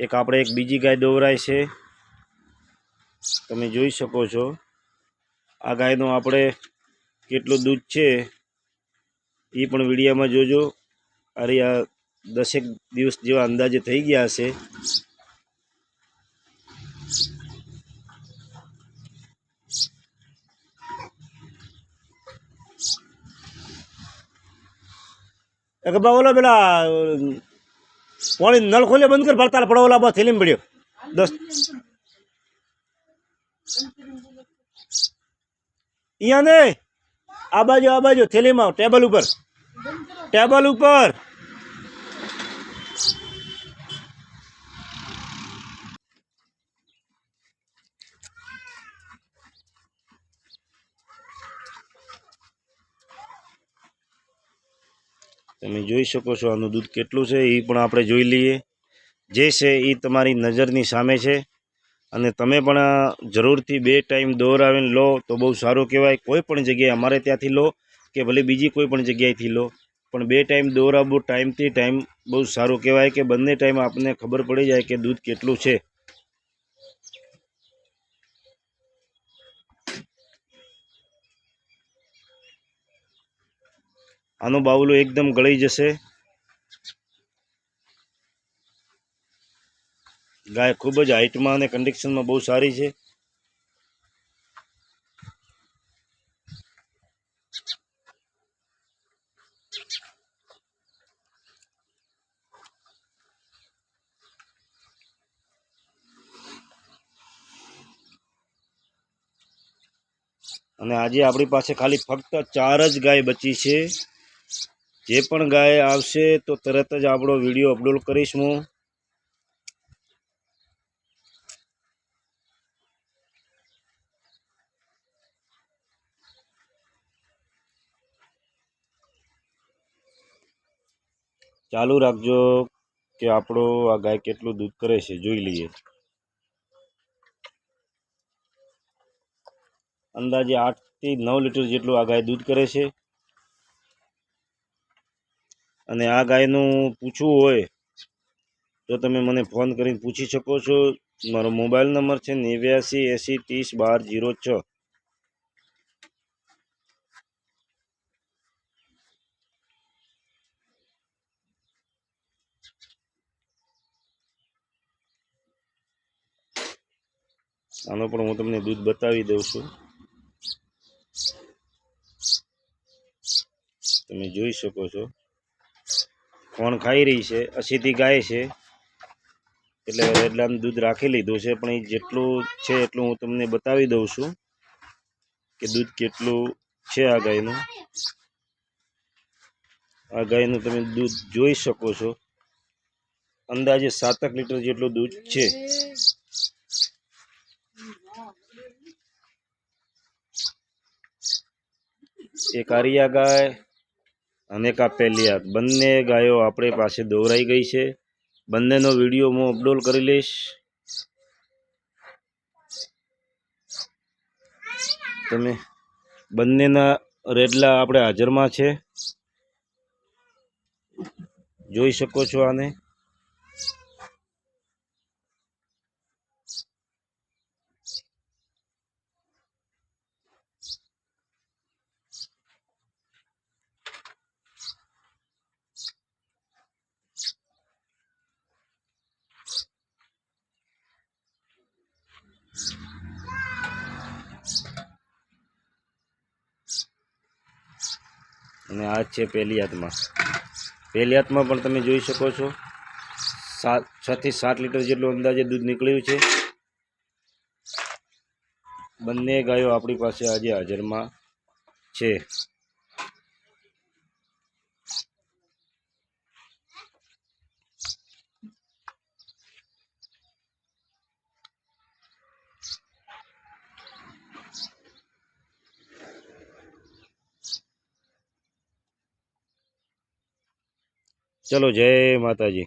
એક આપણે એક બીજી ગાય દોરાય છે. તમે જોઈ શકો છો. આ ગાયનું આપણે કેટલું દૂધ છે એ પણ વિડીયામાં જોજો. અરે આ દસેક દિવસ જેવા અંદાજે થઈ ગયા હશે એક બા પેલા પાણી નળ ખોલે, બંધ કર ભરતા પડો ઓલા બસ થેલીમાં પડ્યો. દસ. અહીંયા ને આ બાજુ આ બાજુ, થેલીમાં, ટેબલ ઉપર. ટેબલ ઉપર. તમે જોઈ શકો છો આનું દૂધ કેટલું છે એ પણ આપણે જોઈ લઈએ. જે છે એ તમારી નજરની સામે છે. અને તમે પણ જરૂરથી બે ટાઈમ દોરાવીને લો તો બહુ સારું કહેવાય. કોઈ પણ જગ્યાએ અમારે ત્યાંથી લો કે ભલે બીજી કોઈ પણ જગ્યાએથી લો. પણ બે ટાઈમ દોરાવવું ટાઈમથી ટાઈમ બહુ સારું કહેવાય કે બંને ટાઈમ આપણને ખબર પડી જાય કે દૂધ કેટલું છે. આનું બાવલો એકદમ ગળી જશે. ગાય ખૂબ જ હાઇટમાં અને કન્ડિશનમાં બહુ સારી છે. અને આજે આપણી પાસે ખાલી ફક્ત ચાર જ ગાય બચી છે. જે પણ ગાય આવશે તો તરત જ આપણો વીડિયો અપલોડ કરીશ હું. ચાલુ રાખજો કે આપણો આ ગાય કેટલું દૂધ કરે છે, જોઈ લઈએ. અંદાજે આઠથી નવ લીટર જેટલું આ ગાય દૂધ કરે છે. અને આ ગાયનું પૂછવું હોય, તો તમે મને ફોન કરીને પૂછી શકો છો. મારો મોબાઈલ નંબર છે નેવ્યાસી એંસી ત્રીસ બાર જીરો છ. આનો પણ હું તમને દૂધ બતાવી દઉં છું. તમે જોઈ શકો છો. કોણ ખાઈ રહી છે, અસીથી ગાય છે. એટલે એટલાનું દૂધ રાખી લીધું છે, પણ એ જેટલું છે એટલું હું તમને બતાવી દઉં છું કે દૂધ કેટલું છે આ ગાયનું. આ ગાયનું તમે દૂધ જોઈ શકો છો. અંદાજે સાતક લીટર જેટલું દૂધ છે. એક આરિયા ગાય અને કાપેલિયા બંને ગાયો આપણી પાસે દોરાઈ ગઈ છે. બંનેનો વીડિયો હું અપલોડ કરી લઈશ. તમે બંનેના રેડલા આપણે હાજરમાં છે. જોઈ શકો છો આને. અને આ છે પહેલી હાથમાં પહેલી હાથમાં પણ તમે જોઈ શકો છો. સાત છથી સાત લીટર જેટલું અંદાજે દૂધ નીકળ્યું છે. બંને ગાયો આપણી પાસે આજે હાજરમાં છે. ચલો, જય માતાજી.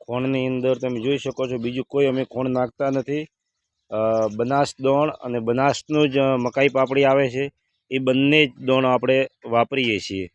ખોણની અંદર તમે જોઈ શકો છો, બીજું કોઈ અમે ખોણ નાખતા નથી. બનાસ દોણ અને બનાસનું જ મકાઈ પાપડી આવે છે. એ બંને જ દોણ આપણે વાપરીએ છીએ.